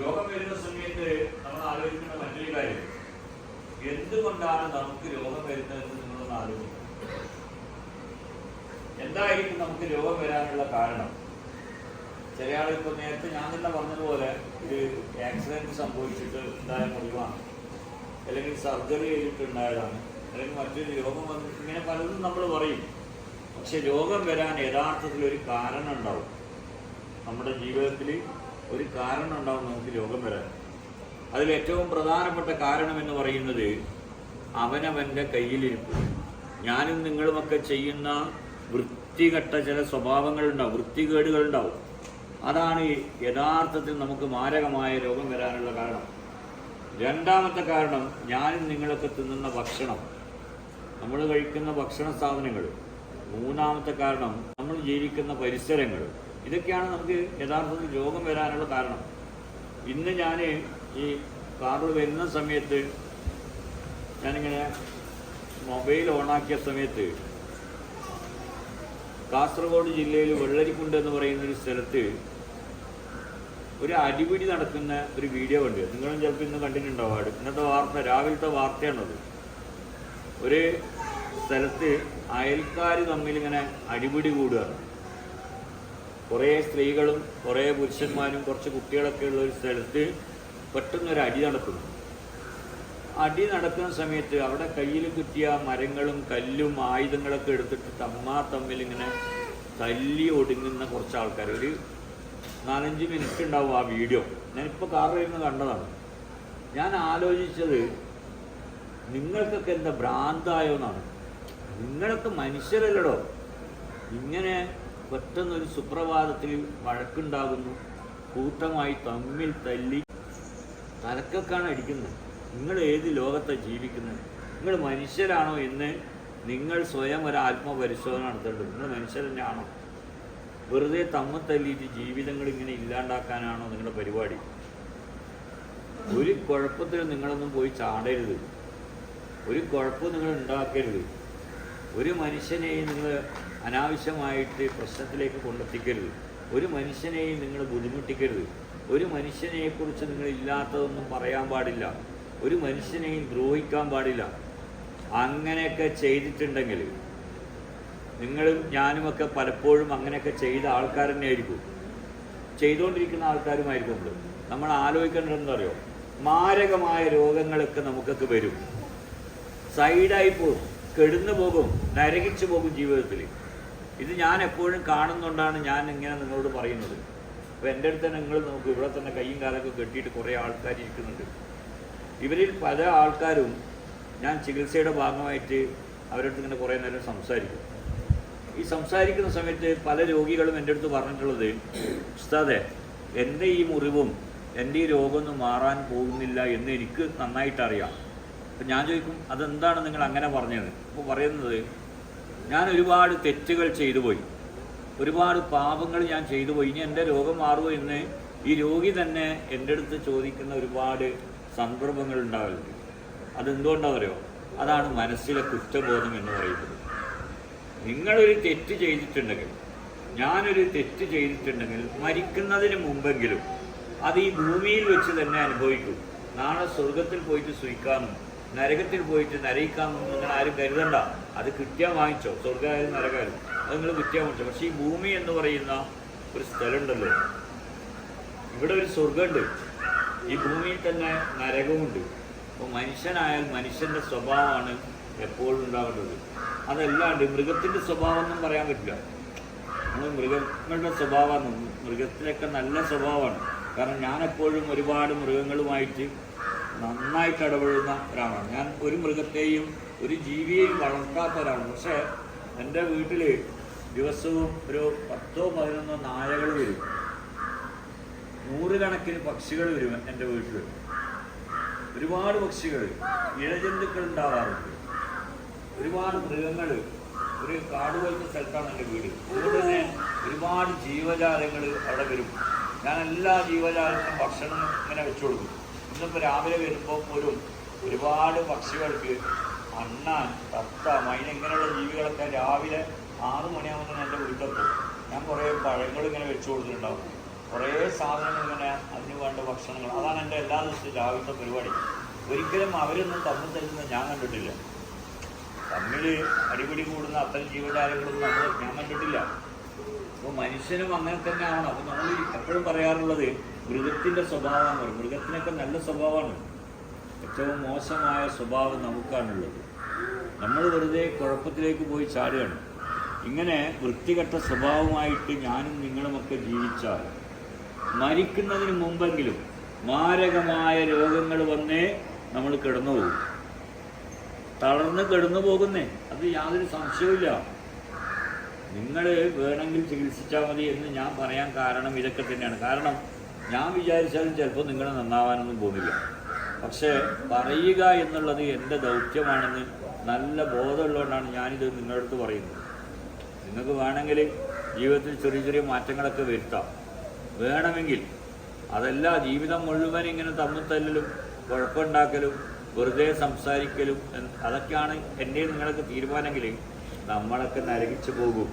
രോഗം വരുന്ന സമയത്ത് നമ്മൾ ആലോചിക്കുന്ന മറ്റൊരു കാര്യം. എന്തുകൊണ്ടാണ് നമുക്ക് രോഗം വരുന്നതെന്ന് നിങ്ങളൊന്ന് ആലോചിക്കുക എന്തായിരിക്കും നമുക്ക് രോഗം വരാനുള്ള കാരണം? ചില ആൾ നേരത്തെ ഞാൻ തന്നെ പറഞ്ഞതുപോലെ ഒരു ആക്സിഡന്റ് സംഭവിച്ചിട്ട് ഉണ്ടായ മുറിവാണ്. അല്ലെങ്കിൽ സർജറി ചെയ്തിട്ടുണ്ടായതാണ് അല്ലെങ്കിൽ മറ്റൊരു രോഗം വന്നു ഇങ്ങനെ പലതും നമ്മൾ പറയും. പക്ഷെ രോഗം വരാൻ യഥാർത്ഥത്തിൽ ഒരു കാരണം ഉണ്ടാവും. നമ്മുടെ ജീവിതത്തിൽ ഒരു കാരണം ഉണ്ടാവും നമുക്ക് രോഗം വരാൻ. അതിൽ ഏറ്റവും പ്രധാനപ്പെട്ട കാരണം എന്ന് പറയുന്നത് അവനവന്റെ കയ്യിലിരിപ്പ്. ഞാനും നിങ്ങളുമൊക്കെ ചെയ്യുന്ന വൃത്തികെട്ട ചില സ്വഭാവങ്ങളുണ്ടാവും വൃത്തികേടുകളുണ്ടാവും. അതാണ് യഥാർത്ഥത്തിൽ നമുക്ക് മാരകമായ രോഗം വരാനുള്ള കാരണം. രണ്ടാമത്തെ കാരണം ഞാനും നിങ്ങളൊക്കെ തിന്നുന്ന ഭക്ഷണം. നമ്മൾ കഴിക്കുന്ന ഭക്ഷണ സാധനങ്ങൾ. മൂന്നാമത്തെ കാരണം നമ്മൾ ജീവിക്കുന്ന പരിസരങ്ങൾ. ഇതൊക്കെയാണ് നമുക്ക് യഥാർത്ഥത്തിൽ രോഗം വരാനുള്ള കാരണം. ഇന്ന് ഞാൻ ഈ കാറിൽ വരുന്ന സമയത്ത് ഞാനിങ്ങനെ മൊബൈൽ ഓണാക്കിയ സമയത്ത് കാസർഗോഡ് ജില്ലയിൽ വെള്ളരിക്കുണ്ട് എന്ന് പറയുന്ന ഒരു സ്ഥലത്ത് ഒരു അടിപിടി നടക്കുന്ന ഒരു വീഡിയോ ഉണ്ട് നിങ്ങളും ചിലപ്പോൾ ഇന്ന് കണ്ടിട്ടുണ്ടാവും ഇന്നത്തെ വാർത്ത രാവിലത്തെ വാർത്തയാണത്. ഒരു സ്ഥലത്ത് അയൽക്കാർ തമ്മിൽ ഇങ്ങനെ അടിപിടി കൂടുകയാണ്. കുറേ സ്ത്രീകളും കുറേ പുരുഷന്മാരും കുറച്ച് കുട്ടികളൊക്കെ ഉള്ള ഒരു സ്ഥലത്ത് പെട്ടെന്നൊരു അടി നടക്കുന്നു. അടി നടക്കുന്ന സമയത്ത് അവിടെ കയ്യിൽ കിട്ടിയ മരങ്ങളും കല്ലും ആയുധങ്ങളൊക്കെ എടുത്തിട്ട് തമ്മാ തമ്മിൽ ഇങ്ങനെ തല്ലി ഒടുങ്ങുന്ന കുറച്ച് ആൾക്കാർ. ഒരു നാലഞ്ച് മിനിറ്റ് ഉണ്ടാവും ആ വീഡിയോ ഞാനിപ്പോൾ കാറിൽ ഇരുന്ന് കണ്ടതാണ്. ഞാൻ ആലോചിച്ചത് നിങ്ങൾക്കൊക്കെ എന്താ ഭ്രാന്തായോ എന്നാണ്. നിങ്ങളൊക്കെ മനുഷ്യരല്ലടോ. ഇങ്ങനെ പെട്ടെന്നൊരു സുപ്രഭാതത്തിൽ വഴക്കുണ്ടാകുന്നു. കൂട്ടമായി തമ്മിൽ തല്ലി തലക്കൊക്കെയാണ് അടിക്കുന്നത്. നിങ്ങൾ ഏത് ലോകത്താണ് ജീവിക്കുന്നത്? നിങ്ങൾ മനുഷ്യരാണോ എന്ന് നിങ്ങൾ സ്വയം ഒരു ആത്മപരിശോധന നടത്തേണ്ടത്. നിങ്ങൾ മനുഷ്യർ തന്നെയാണോ? വെറുതെ തമ്മ തല്ലിയിട്ട് ജീവിതങ്ങൾ ഇങ്ങനെ ഇല്ലാണ്ടാക്കാനാണോ നിങ്ങളുടെ പരിപാടി? ഒരു കുഴപ്പത്തിൽ നിങ്ങളൊന്നും പോയി ചാടരുത്. ഒരു കുഴപ്പവും നിങ്ങൾ ഉണ്ടാക്കരുത്. ഒരു മനുഷ്യനെയും നിങ്ങൾ അനാവശ്യമായിട്ട് പ്രശ്നത്തിലേക്ക് കൊണ്ടെത്തിക്കരുത്. ഒരു മനുഷ്യനെയും നിങ്ങൾ ബുദ്ധിമുട്ടിക്കരുത്. ഒരു മനുഷ്യനെക്കുറിച്ച് നിങ്ങൾ ഇല്ലാത്തതൊന്നും പറയാൻ പാടില്ല. ഒരു മനുഷ്യനെയും ദ്രോഹിക്കാൻ പാടില്ല. അങ്ങനെയൊക്കെ ചെയ്തിട്ടുണ്ടെങ്കിൽ നിങ്ങളും ഞാനുമൊക്കെ പലപ്പോഴും അങ്ങനെയൊക്കെ ചെയ്ത ആൾക്കാർ തന്നെയായിരിക്കും. ചെയ്തുകൊണ്ടിരിക്കുന്ന ആൾക്കാരുമായിരിക്കും നമ്മൾ. നമ്മൾ ആലോചിക്കേണ്ടത് അറിയോ മാരകമായ രോഗങ്ങളൊക്കെ നമുക്കൊക്കെ വരും. സൈഡായി പോകും കെടുന്നു പോകും നരകിച്ചു പോകും ജീവിതത്തിൽ. ഇത് ഞാൻ എപ്പോഴും കാണുന്നുകൊണ്ടാണ് ഞാൻ ഇങ്ങനെ നിങ്ങളോട് പറയുന്നത്. അപ്പോൾ എന്റെ അടുത്ത് തന്നെ നിങ്ങൾ നമുക്ക് ഇവിടെ തന്നെ കൈയും കാലൊക്കെ കെട്ടിയിട്ട് കുറേ ആൾക്കാർ ഇരിക്കുന്നുണ്ട്. ഇവരിൽ പല ആൾക്കാരും ഞാൻ ചികിത്സയുടെ ഭാഗമായിട്ട് അവരടുത്ത് ഇങ്ങനെ കുറേ നേരം സംസാരിക്കും. ഈ സംസാരിക്കുന്ന സമയത്ത് പല രോഗികളും എന്റെ അടുത്ത് പറഞ്ഞിട്ടുള്ളത് ഉസ്താദെ എന്റെ ഈ മുറിവും എന്റെ ഈ രോഗമൊന്നും മാറാൻ പോകുന്നില്ല എന്ന് എനിക്ക് നന്നായിട്ട് അറിയാം അപ്പം ഞാൻ ചോദിക്കും അതെന്താണ് നിങ്ങൾ അങ്ങനെ പറഞ്ഞത്? അപ്പോൾ പറയുന്നത് ഞാൻ ഒരുപാട് തെറ്റുകൾ ചെയ്തു പോയി. ഒരുപാട് പാപങ്ങൾ ഞാൻ ചെയ്തു പോയി. ഇനി എന്റെ രോഗം മാറുമോ എന്ന് ഈ രോഗി തന്നെ എന്റെ അടുത്ത് ചോദിക്കുന്ന ഒരുപാട് സന്ദർഭങ്ങൾ ഉണ്ടാവലുണ്ട്. അതെന്തുകൊണ്ടാണെന്ന് അറിയോ അതാണ് മനസ്സിലെ കുറ്റബോധം എന്ന് പറയുന്നത്. നിങ്ങളൊരു തെറ്റ് ചെയ്തിട്ടുണ്ടെങ്കിൽ ഞാനൊരു തെറ്റ് ചെയ്തിട്ടുണ്ടെങ്കിൽ മരിക്കുന്നതിന് മുമ്പെങ്കിലും അത് ഈ ഭൂമിയിൽ വെച്ച് തന്നെ അനുഭവിക്കും. നാളെ സ്വർഗത്തിൽ പോയിട്ട് സുഖിക്കാനും നരകത്തിൽ പോയിട്ട് നരയിക്കാമെന്ന് നിങ്ങൾ ആരും കരുതണ്ട. അത് കിട്ടിയാൽ വാങ്ങിച്ചോ. സ്വർഗമായാലും നരകമായാലും അത് നിങ്ങൾ കിട്ടിയാൽ വാങ്ങിച്ചോ. പക്ഷേ ഈ ഭൂമി എന്ന് പറയുന്ന ഒരു സ്ഥലമുണ്ടല്ലോ. ഇവിടെ ഒരു സ്വർഗമുണ്ട് ഈ ഭൂമിയിൽ തന്നെ നരകമുണ്ട് അപ്പോൾ മനുഷ്യനായാൽ മനുഷ്യന്റെ സ്വഭാവമാണ് എപ്പോഴും ഉണ്ടാവേണ്ടത്. അതല്ലാണ്ട് മൃഗത്തിന്റെ സ്വഭാവം ഒന്നും പറയാൻ പറ്റില്ല. നമ്മൾ മൃഗങ്ങളുടെ സ്വഭാവമാണ്. മൃഗത്തിലൊക്കെ നല്ല സ്വഭാവമാണ്. കാരണം ഞാൻ എപ്പോഴും ഒരുപാട് മൃഗങ്ങളുമായിട്ട് നന്നായിട്ട് ഇടപെടുന്ന ഒരാളാണ്. ഞാൻ ഒരു മൃഗത്തെയും ഒരു ജീവിയെയും വളർത്താത്ത ഒരാളാണ്. പക്ഷേ എന്റെ വീട്ടിൽ ദിവസവും ഒരു പത്തോ പതിനൊന്നോ നായകൾ വരും. നൂറുകണക്കിന് പക്ഷികൾ വരും എന്റെ വീട്ടിൽ ഒരുപാട് പക്ഷികൾ ഇഴജന്തുക്കൾ ഉണ്ടാവാറുണ്ട്. ഒരുപാട് മൃഗങ്ങൾ ഒരു കാട് പോലത്തെ സ്ഥലത്താണ് എന്റെ വീട്. അതുകൊണ്ട് ഒരുപാട് ജീവജാലങ്ങൾ അവിടെ വരും. ഞാൻ എല്ലാ ജീവജാലങ്ങളും ഭക്ഷണം ഇങ്ങനെ വെച്ചു കൊടുക്കും. ഇന്നിപ്പോൾ രാവിലെ വരുമ്പോൾ പോലും ഒരുപാട് പക്ഷികൾക്ക് അണ്ണാൻ തത്ത മൈന ഇങ്ങനെയുള്ള ജീവികളൊക്കെ രാവിലെ ആറു മണിയാകുമ്പോൾ എന്റെ വീട്ടിലെത്തും. ഞാൻ കുറേ പഴങ്ങൾ ഇങ്ങനെ വെച്ചു കൊടുത്തിട്ടുണ്ടാവും. കുറേ സാധനങ്ങൾ ഇങ്ങനെ അതിന് വേണ്ട ഭക്ഷണങ്ങൾ. അതാണ് എന്റെ എല്ലാ ദിവസവും രാവിലത്തെ പരിപാടി. ഒരിക്കലും അവരൊന്നും തമ്മിൽ തരുന്നത് ഞാൻ കണ്ടിട്ടില്ല. തമ്മിൽ അടിപിടി കൂടുന്ന അത്തരം ജീവജാലങ്ങളൊന്നും നമ്മൾ ഞാൻ കണ്ടിട്ടില്ല. അപ്പോൾ മനുഷ്യനും അങ്ങനെ തന്നെ ആവണം നമ്മൾ എപ്പോഴും പറയാറുള്ളത് മൃഗത്തിന്റെ സ്വഭാവമാണ്. മൃഗത്തിനൊക്കെ നല്ല സ്വഭാവമാണ്. ഏറ്റവും മോശമായ സ്വഭാവം നമുക്കാണുള്ളത്. നമ്മൾ വെറുതെ കുഴപ്പത്തിലേക്ക് പോയി ചാടുകയാണ്. ഇങ്ങനെ വൃത്തികെട്ട സ്വഭാവമായിട്ട് ഞാനും നിങ്ങളുമൊക്കെ ജീവിച്ചാൽ മരിക്കുന്നതിന് മുമ്പെങ്കിലും മാരകമായ രോഗങ്ങൾ വന്നേ നമ്മൾ കിടന്നു പോകും തളർന്ന് കിടന്നു പോകുന്നേ അത് യാതൊരു സംശയവുമില്ല. നിങ്ങൾ വേണമെങ്കിൽ ചികിത്സിച്ചാൽ മതി എന്ന് ഞാൻ പറയാൻ കാരണം ഇതൊക്കെ തന്നെയാണ്. കാരണം ഞാൻ വിചാരിച്ചാലും ചിലപ്പോൾ നിങ്ങൾ നന്നാവാനൊന്നും പോകുന്നില്ല. പക്ഷേ പറയുക എന്നുള്ളത് എന്റെ ദൗത്യമാണെന്ന് നല്ല ബോധമുള്ളതുകൊണ്ടാണ് ഞാനിത് നിങ്ങളുടെ അടുത്ത് പറയുന്നത്. നിങ്ങൾക്ക് വേണമെങ്കിൽ ജീവിതത്തിൽ ചെറിയ ചെറിയ മാറ്റങ്ങളൊക്കെ വരുത്താം. വേണമെങ്കിൽ അതല്ല ജീവിതം മുഴുവൻ ഇങ്ങനെ തമ്മിൽ തല്ലലും കുഴപ്പമുണ്ടാക്കലും വെറുതെ സംസാരിക്കലും അതൊക്കെയാണ് എന്റെ നിങ്ങളൊക്കെ തീരുമാനമെങ്കിൽ നമ്മളൊക്കെ നരകിച്ചു പോകും.